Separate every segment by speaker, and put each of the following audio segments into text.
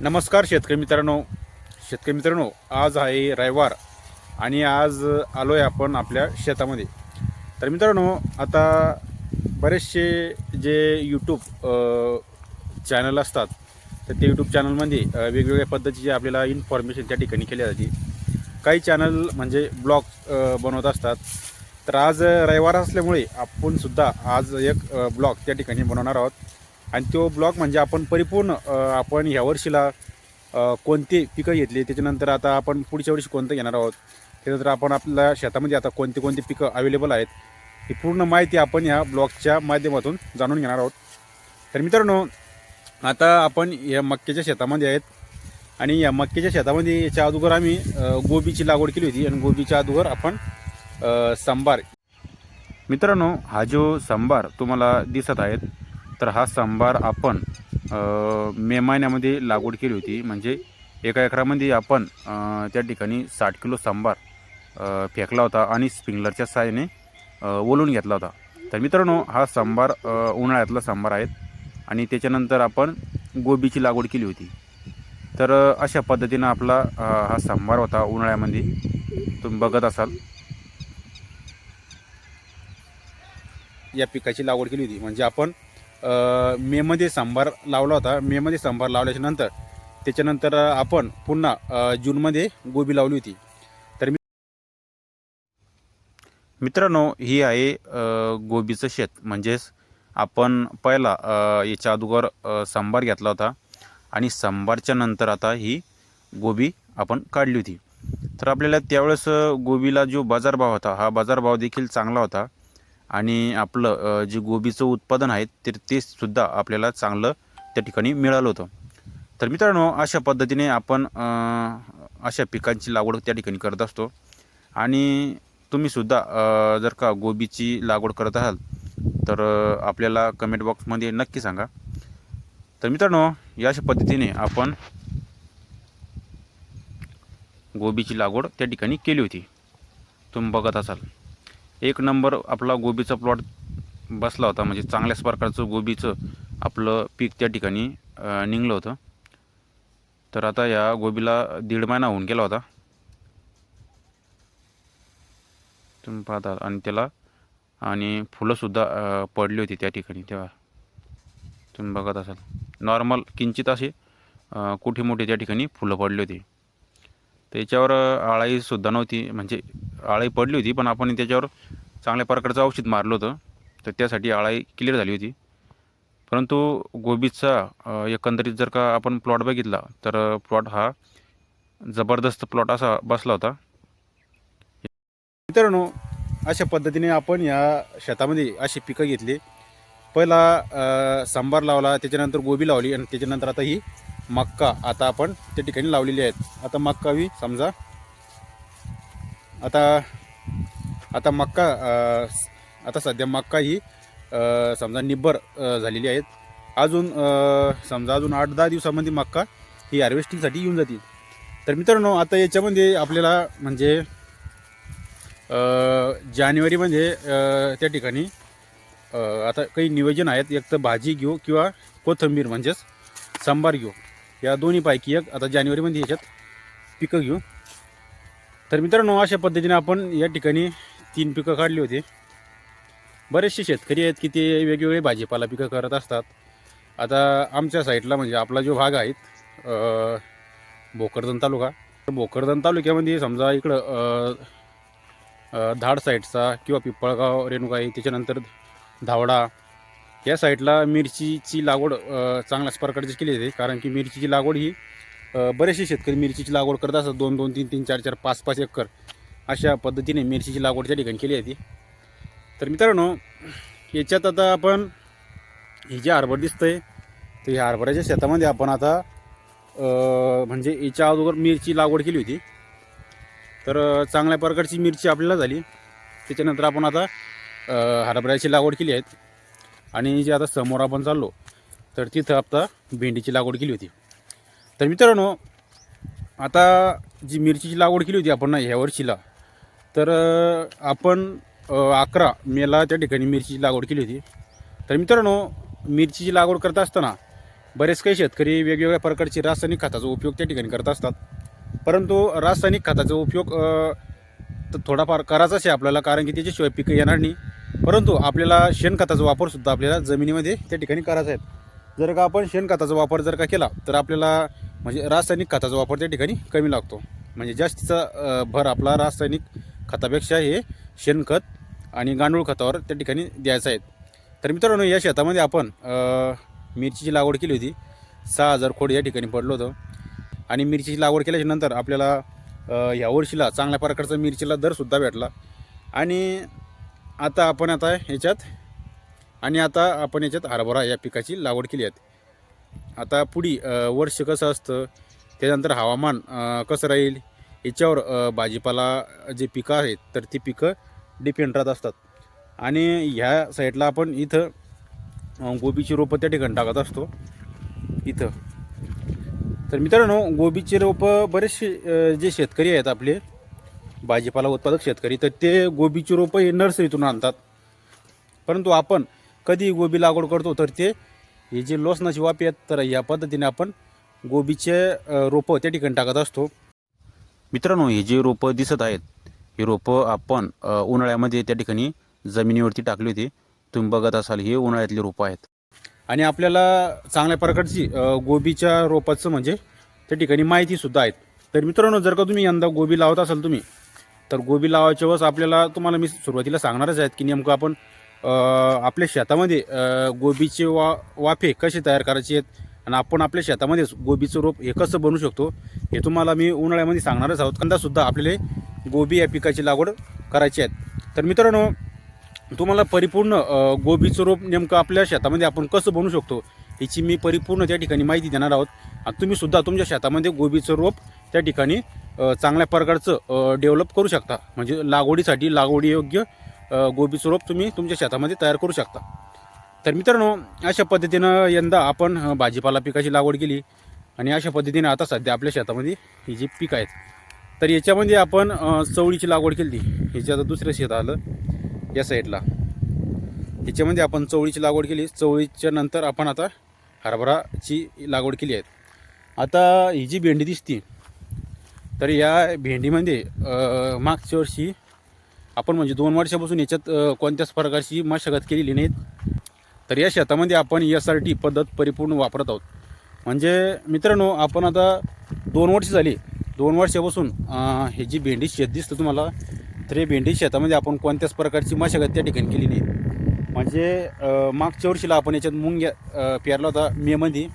Speaker 1: नमस्कार शेतकरी मित्रांनो. शेतकरी मित्रांनो आज आहे रविवार आणि आज आलो आहे आपण आपल्या शेतामध्ये. तर मित्रांनो आता बरेचसे जे यूट्यूब चॅनल असतात तर ते यूट्यूब चॅनलमध्ये वेगवेगळ्या पद्धतीचे आपल्याला इन्फॉर्मेशन त्या ठिकाणी केली जाते. काही चॅनल म्हणजे ब्लॉग बनवत असतात. तर आज रविवार असल्यामुळे आपणसुद्धा आज एक ब्लॉग त्या ठिकाणी बनवणार आहोत. आणि तो ब्लॉग म्हणजे आपण परिपूर्ण आपण ह्या वर्षीला कोणते कोणती पिकं घेतली त्याच्यानंतर आता आपण पुढच्या वर्षी कोणतं घेणार आहोत त्यानंतर आपण आपल्या शेतामध्ये आता कोणती कोणती पिकं अवेलेबल आहेत ही पूर्ण माहिती आपण ह्या ब्लॉगच्या माध्यमातून जाणून घेणार आहोत. तर मित्रांनो आता आपण या मक्याच्या शेतामध्ये आहेत आणि या मक्याच्या शेतामध्ये याच्या अगोदर आम्ही गोबीची लागवड केली होती आणि गोबीच्या अगोदर आपण सांबार. मित्रांनो हा जो सांबार तुम्हाला दिसत आहेत तर हा सांबार आपण मे महिन्यामध्ये लागवड केली होती. म्हणजे एका एकरामध्ये आपण त्या ठिकाणी साठ किलो सांबार फेकला होता आणि स्प्रिंगलरच्या साहाय्याने ओलून घेतला होता. तर मित्रांनो हा सांबार उन्हाळ्यातला सांबार आहे आणि त्याच्यानंतर आपण गोबीची लागवड केली होती. तर अशा पद्धतीनं आपला हा सांबार होता उन्हाळ्यामध्ये. तुम्ही बघत असाल. या पिकाची लागवड केली होती. म्हणजे आपण मेमध्ये सांबार लावला होता. मेमध्ये सांबार लावल्याच्या नंतर त्याच्यानंतर आपण पुन्हा जूनमध्ये गोबी लावली होती. तर मी मित्रांनो ही आहे गोबीचं शेत. म्हणजेच आपण पहिला याच्या अगोदर सांबार घेतला होता. आणि सांबारच्या नंतर आता ही गोबी आपण काढली होती. तर आपल्याला त्यावेळेस गोबीला जो बाजारभाव होता हा बाजारभाव देखील चांगला होता. आणि आपलं जे गोबीचं उत्पादन आहे तर ते सुद्धा आपल्याला चांगलं त्या ठिकाणी मिळालं होतं. तर मित्रांनो अशा पद्धतीने आपण अशा पिकांची लागवड त्या ठिकाणी करत असतो. आणि तुम्ही सुद्धा जर का गोबीची लागवड करत असाल तर आपल्याला कमेंट बॉक्समध्ये नक्की सांगा. तर मित्रांनो या अशा पद्धतीने आपण गोबीची लागवड त्या ठिकाणी केली होती. तुम्ही बघत असाल. एक नंबर आपला गोबीचा प्लॉट बसला होता. म्हणजे चांगल्याच प्रकारचं गोबीचं आपलं पीक त्या ठिकाणी निघलं होतं. तर आता या गोबीला दीड महिना होऊन गेला होता. तुम्ही पाहता आणि त्याला आणि फुलंसुद्धा पडली होती त्या ठिकाणी तेव्हा. तुम्ही बघत असाल. नॉर्मल किंचित असे कुठे मोठे त्या ठिकाणी फुलं पडली होती. त्याच्यावर आळाईसुद्धा नव्हती. म्हणजे आळाई पडली होती पण आपण त्याच्यावर चांगल्या प्रकारचं औषध मारलं होतं. तर त्यासाठी आळाई क्लिअर झाली होती. परंतु गोबीचा एकंदरीत जर का आपण प्लॉट बघितला तर प्लॉट हा जबरदस्त प्लॉट असा बसला होता. मित्रांनो अशा पद्धतीने आपण या शेतामध्ये अशी पिकं घेतली. पहिला सांबार लावला त्याच्यानंतर गोबी लावली आणि त्याच्यानंतर आता ही मक्का आता आपण त्या ठिकाणी लावलेली आहेत. आता मक्का बी समजा आता आता मक्का आता सध्या मक्का ही समजा निब्बर झालेली आहेत. अजून समजा अजून आठ दहा दिवसामध्ये मक्का ही हार्वेस्टिंगसाठी येऊन जातील. तर मित्रांनो आता याच्यामध्ये आपल्याला म्हणजे जानेवारीमध्ये म्हणजे, त्या ठिकाणी आता काही नियोजन आहेत. एक तर भाजी घेऊ किंवा कोथिंबीर म्हणजेच सांबार घेऊ. या दोन्हीपैकी एक आता जानेवारीमध्ये याच्यात पिकं घेऊ. तर मित्रांनो अशा पद्धतीने आपण या ठिकाणी तीन पिकं काढली होती. बरेचसे शेतकरी आहेत की ते वेगवेगळे भाजीपाला पिकं करत असतात. आता आमच्या साईडला म्हणजे आपला जो भाग आहे भोकरदन तालुका. तर भोकरदन तालुक्यामध्ये समजा इकडं धाड साईडचा किंवा पिंपळगाव रेणुकाई त्याच्यानंतर धावडा. या साईडला मिरचीची लागवड चांगल्याच प्रकारची केली जाते. कारण की मिरचीची लागवड ही बरेचसे शेतकरी मिरचीची लागवड करत असतात. दोन दोन तीन तीन चार चार पाच पाच एकर. अशा पद्धतीने मिरचीची लागवड त्या ठिकाणी केली जाते. तर मित्रांनो याच्यात आता आपण ही जी हरभर आहे तर ह्या हरभऱ्याच्या शेतामध्ये आपण आता म्हणजे याच्या अगोदर मिरची लागवड केली होती. तर चांगल्या प्रकारची मिरची आपल्याला झाली. त्याच्यानंतर आपण आता हरभऱ्याची लागवड केली आहेत आणि जे आता समोर आपण चाललो तर तिथं आता भेंडीची लागवड केली होती. तर मित्रांनो आता जी मिरचीची लागवड केली होती आपण ना ह्या वर्षीला तर आपण अकरा मेला त्या ठिकाणी मिरचीची लागवड केली होती. तर मित्रांनो मिरचीची लागवड करत असताना बरेच काही शेतकरी वेगवेगळ्या प्रकारचे रासायनिक खताचा उपयोग त्या ठिकाणी करत असतात. परंतु रासायनिक खताचा उपयोग तर थोडाफार करायचाच आहे आपल्याला कारण की त्याच्याशिवाय पिकं येणार नाही. परंतु आपल्याला शेणखताचा वापरसुद्धा आपल्याला जमिनीमध्ये त्या ठिकाणी करायचा आहे. जर का आपण शेणखताचा वापर जर का केला तर आपल्याला म्हणजे रासायनिक खताचा वापर त्या ठिकाणी कमी लागतो. म्हणजे जास्तीचा भर आपला रासायनिक खतापेक्षा हे शेणखत आणि गांडूळ खतावर त्या ठिकाणी द्यायचं आहे. तर मित्रांनो या शेतामध्ये आपण मिरचीची लागवड केली होती. सहा हजार खोड या ठिकाणी पडलं होतं. आणि मिरचीची लागवड केल्याच्यानंतर आपल्याला ह्या वर्षीला चांगल्या प्रकारचा मिरचीला दरसुद्धा भेटला. आणि आता आपण आता ह्याच्यात आणि आता आपण याच्यात हरभरा या पिकाची लागवड केली आहे. आता पुढी वर्ष कसं असतं त्याच्यानंतर हवामान कसं राहील याच्यावर भाजीपाला जे पिकं आहेत तर ती पिकं डिपेंड राहत असतात. आणि ह्या साईडला आपण इथं गोबीची रोपं त्या ठिकाणी टाकत असतो. इथं. तर मित्रांनो गोबीचे रोपं बरेचसे जे शेतकरी आहेत आपले भाजीपाला उत्पादक शेतकरी तर ते गोबीची रोपं हे नर्सरीतून आणतात. परंतु आपण कधी गोबी लागवड करतो तर ते हे जे लोसनाची वापी आहेत तर या पद्धतीने आपण गोबीचे रोपं त्या ठिकाणी टाकत असतो. मित्रांनो हे जे रोपं दिसत आहेत हे रोपं आपण उन्हाळ्यामध्ये त्या ठिकाणी जमिनीवरती टाकली होती. तुम्ही बघत असाल हे उन्हाळ्यातली रोपं आहेत. आणि आपल्याला चांगल्या प्रकारची गोबीच्या रोपाचं म्हणजे त्या ठिकाणी माहितीसुद्धा आहेत. तर मित्रांनो जर का तुम्ही यंदा गोबी लावत असाल तुम्ही तर गोबी लावायच्या वेळेस आपल्याला तुम्हाला मी सुरुवातीला सांगणारच आहेत की नेमकं आपण आपल्या शेतामध्ये गोबीचे वा वाफे कसे तयार करायचे आहेत? आणि आपण आपल्या शेतामध्येच गोबीचं रोप हे कसं बनवू शकतो? हे तुम्हाला मी उन्हाळ्यामध्ये सांगणारच आहोत. कंदासुद्धा आपल्याला गोबी या पिकाची लागवड करायची आहेत तर मित्रांनो तुम्हाला परिपूर्ण गोबीचं रोप नेमकं आपल्या शेतामध्ये आपण कसं बनवू शकतो याची मी परिपूर्ण त्या ठिकाणी माहिती देणार आहोत. आणि तुम्हीसुद्धा तुमच्या शेतामध्ये गोबीचं रोप त्या ठिकाणी चांगल्या प्रकारचं डेव्हलप करू शकता. म्हणजे लागवडीसाठी लागवडीयोग्य गोबीचं रोप तुम्ही तुमच्या शेतामध्ये तयार करू शकता. तर मित्रांनो अशा पद्धतीनं यंदा आपण भाजीपाला पिकाची लागवड केली आणि अशा पद्धतीने आता सध्या आपल्या शेतामध्ये ही जी पीक आहेत तर याच्यामध्ये आपण चवळीची लागवड केली. ह्याच्या आता दुसरं शेत आलं या साईडला. ह्याच्यामध्ये आपण चवळीची लागवड केली. चवळीच्या नंतर आपण आता हरभराची लागवड केली आहे. आता ही जी भेंडी दिसती तर या भेंडीमध्ये मागच्या वर्षी आपण म्हणजे दोन वर्षापासून याच्यात कोणत्याच प्रकारची मशागत केलेली नाहीत. तर या शेतामध्ये आपण एस आर टी पद्धत परिपूर्ण वापरत आहोत. म्हणजे मित्रांनो आपण आता दोन वर्ष झाली. दोन वर्षापासून हे जी भेंडी शेत दिसतं तुम्हाला तर हे भेंडी शेतामध्ये आपण कोणत्याच प्रकारची मशागत त्या ठिकाणी केली नाही. म्हणजे मागच्या वर्षीला आपण याच्यात मुंग पेरला होता मेमध्ये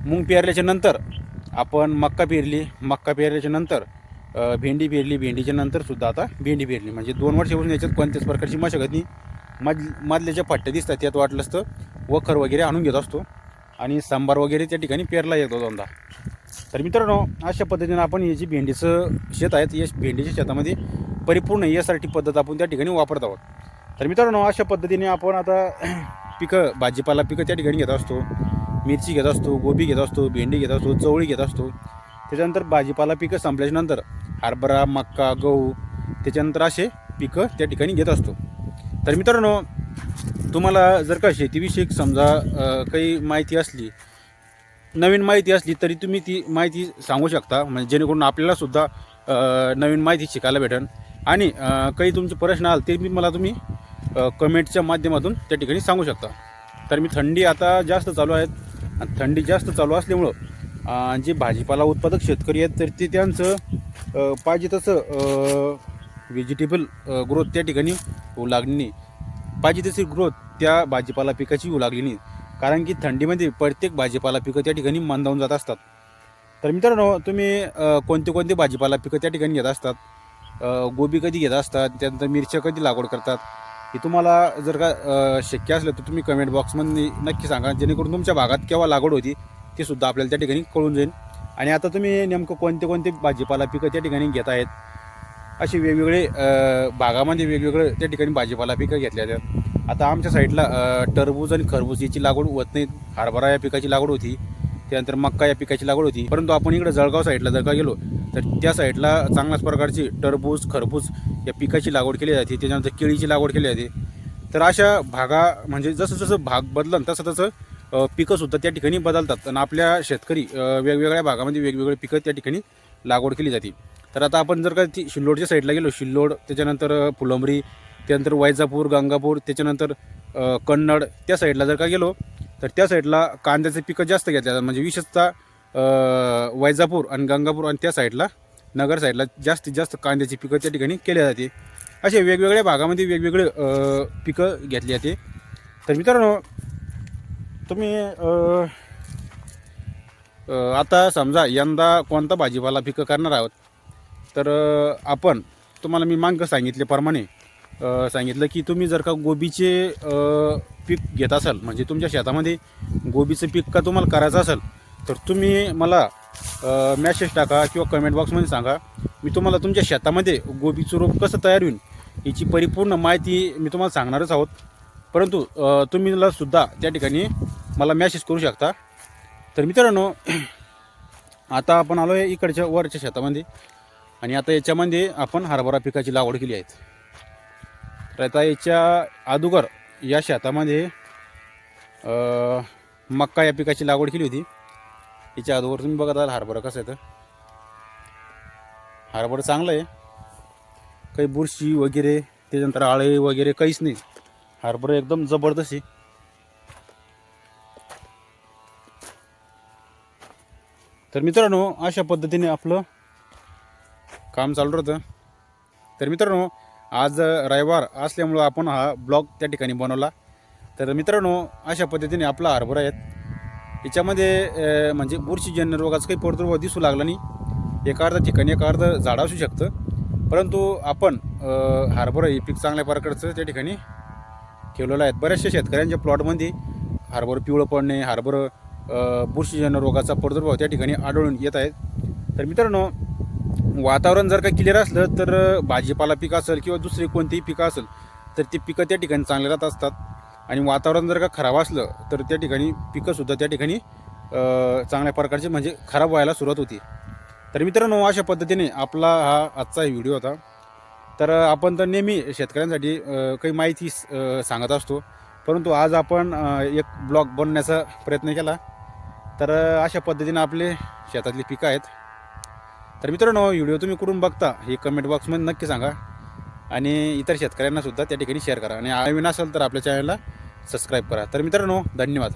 Speaker 1: मुंग पेरल्याच्या नंतर आपण मक्का पेरली. मक्का पेरल्याच्या नंतर भेंडी पेरली भेंडीच्या नंतरसुद्धा आता भेंडी पेरली. म्हणजे दोन वर्षापासून याच्यात कोणत्याच प्रकारची मशागत नाही. मध मधल्या पट्ट्या दिसतात त्यात वाटलं असतं वखर वगैरे आणून घेत असतो. आणि सांबार वगैरे त्या ठिकाणी पेरला येतो दोनदा. तर मित्रांनो अशा पद्धतीनं आपण हे जी भेंडीचं शेत आहेत या भेंडीच्या शेतामध्ये परिपूर्ण यासाठी पद्धत आपण त्या ठिकाणी वापरत आहोत. तर मित्रांनो अशा पद्धतीने आपण आता पिकं भाजीपाला पिकं त्या ठिकाणी घेत असतो. मिरची घेत असतो गोबी घेत असतो भेंडी घेत असतो चवळी घेत असतो. त्याच्यानंतर भाजीपाला पिकं संपल्याच्यानंतर हरभरा मक्का गहू त्याच्यानंतर असे पिकं त्या ठिकाणी घेत असतो. तर मित्रांनो तुम्हाला जर का शेतीविषयक समजा काही माहिती असली नवीन माहिती असली तरी तुम्ही ती माहिती सांगू शकता. म्हणजे जेणेकरून आपल्यालासुद्धा नवीन माहिती शिकायला भेटेल आणि काही तुमचे प्रश्न आले ते मी मला तुम्ही कमेंटच्या माध्यमातून त्या ठिकाणी सांगू शकता. तर मी थंडी आता जास्त चालू आहेत आणि थंडी जास्त चालू असल्यामुळं जे भाजीपाला उत्पादक शेतकरी आहेत तर ते त्यांचं पाहिजे तसं व्हेजिटेबल ग्रोथ त्या ठिकाणी होऊ लागली नाही. पाहिजे तशी ग्रोथ त्या भाजीपाला पिकाची होऊ लागली नाही. कारण की थंडीमध्ये प्रत्येक भाजीपाला पिकं त्या ठिकाणी मंदावून जात असतात. तर मित्रांनो तुम्ही कोणते कोणते भाजीपाला पिकं त्या ठिकाणी घेत असतात? गोबी कधी घेत असतात? त्यानंतर मिरच्या कधी लागवड करतात? हे तुम्हाला जर का शक्य असलं तर तुम्ही कमेंट बॉक्समध्ये नक्की सांगा. जेणेकरून तुमच्या भागात केव्हा लागवड होती? ते सुद्धा आपल्याला त्या ठिकाणी कळून जाईल. आणि आता तुम्ही नेमकं कोणते कोणते भाजीपाला पिकं त्या ठिकाणी घेत आहेत? असे वेगवेगळे भागामध्ये वेगवेगळे त्या ठिकाणी भाजीपाला पिकं घेतल्या जातात. आता आमच्या साईडला टरबूज आणि खरबूज याची लागवड होत नाही. हरभरा या पिकाची लागवड होती. त्यानंतर मक्का या पिकाची लागवड होती. परंतु आपण इकडे जळगाव साईडला जर का गेलो तर त्या साईडला चांगल्याच प्रकारची टरबूज खरबूज या पिकाची लागवड केली जाते. त्याच्यानंतर केळीची लागवड केली जाते. तर अशा भागा म्हणजे जसं जसं भाग बदलन तसं तसं पिकंसुद्धा त्या ठिकाणी बदलतात. आणि आपल्या शेतकरी वेगवेगळ्या भागामध्ये वेगवेगळे पिकं त्या ठिकाणी लागवड केली जाते. तर आता आपण जर का ती शिल्लोडच्या साईडला गेलो शिल्लोड त्याच्यानंतर फुलंबरी त्यानंतर वैजापूर गंगापूर त्याच्यानंतर कन्नड त्या साईडला जर का गेलो तर त्या साईडला कांद्याचे पिकं जास्त घेतल्या जातात. म्हणजे विशेषतः वैजापूर आणि गंगापूर आणि त्या साईडला नगर साईडला जास्तीत जास्त कांद्याची पिकं त्या ठिकाणी केली जाते. असे वेगवेगळ्या भागामध्ये वेगवेगळे पिकं घेतली जाते. तर मित्रांनो तुम्ही अ, अ, आता समजा यंदा कोणता भाजीपाला पिकं करणार आहोत? तर अ, आपण तुम्हाला मी मांग सांगितल्याप्रमाणे अ, सांगितलं की तुम्ही जर का गोबीचे अ, पीक घेत असाल म्हणजे तुमच्या शेतामध्ये गोबीचं पीक का तुम्हाला करायचं असेल तर तुम्ही मला मॅसेज टाका किंवा कमेंट बॉक्समध्ये सांगा. मी तुम्हाला तुमच्या शेतामध्ये गोबीचं रोप कसं तयार होईल याची परिपूर्ण माहिती मी तुम्हाला सांगणारच आहोत. परंतु तुम्हीला सुद्धा त्या ठिकाणी मला मॅसेज करू शकता. तर मित्रांनो आता आपण आलो आहे इकडच्या वरच्या शेतामध्ये. आणि आता याच्यामध्ये आपण हरभरा पिकाची लागवड केली आहे. तर आता याच्या अगोदर या शेतामध्ये मक्का या पिकाची लागवड केली होती. याच्या अगोदर तुम्ही बघत आहात हरभरा कसं आहे तर. हरभरा चांगलं आहे. काही बुरशी वगैरे त्याच्यानंतर आळे वगैरे काहीच नाही. हरभरा एकदम जबरदस्त आहे. तर मित्रांनो अशा पद्धतीने आपलं काम चालू राहतं. तर मित्रांनो आज रविवार असल्यामुळं आपण हा ब्लॉग त्या ठिकाणी बनवला. तर मित्रांनो अशा पद्धतीने आपला हरभरा आहेत याच्यामध्ये म्हणजे बुरशीजन्य रोगाचा काही प्रादुर्भाव दिसू लागला नाही. एका अर्धा ठिकाणी एका अर्ध झाडं असू शकतं. परंतु आपण हरभरा हे पीक चांगल्या प्रकारचं त्या ठिकाणी ठेवलेलं आहे. बऱ्याचशा शेतकऱ्यांच्या प्लॉटमध्ये हरभरं पिवळं पडणे हरभरं बुरशीजन्य रोगाचा प्रादुर्भाव त्या ठिकाणी आढळून येत आहेत. तर मित्रांनो वातावरण जर का क्लिअर असलं तर भाजीपाला पीक असेल किंवा दुसरी कोणतीही पिकं असेल तर ती पिकं त्या ठिकाणी चांगले राहत असतात. आणि वातावरण जर का खराब असलं तर त्या ठिकाणी पिकंसुद्धा त्या ठिकाणी चांगल्या प्रकारचे म्हणजे खराब व्हायला सुरुवात होती. तर मित्रांनो अशा पद्धतीने आपला हा आजचा व्हिडिओ होता. तर आपण तर नेहमी शेतकऱ्यांसाठी काही माहिती सांगत असतो. परंतु आज आपण एक ब्लॉग बनवण्याचा प्रयत्न केला. तर अशा पद्धतीनं आपले शेतातली पिकं आहेत. तर मित्रांनो व्हिडिओ तुम्ही करून बघता हे कमेंट बॉक्समध्ये नक्की सांगा. आणि इतर शेतकऱ्यांनासुद्धा त्या ठिकाणी शेअर करा. आणि नवीन असेल तर आपल्या चॅनलला सबस्क्राईब करा. तर मित्रांनो धन्यवाद.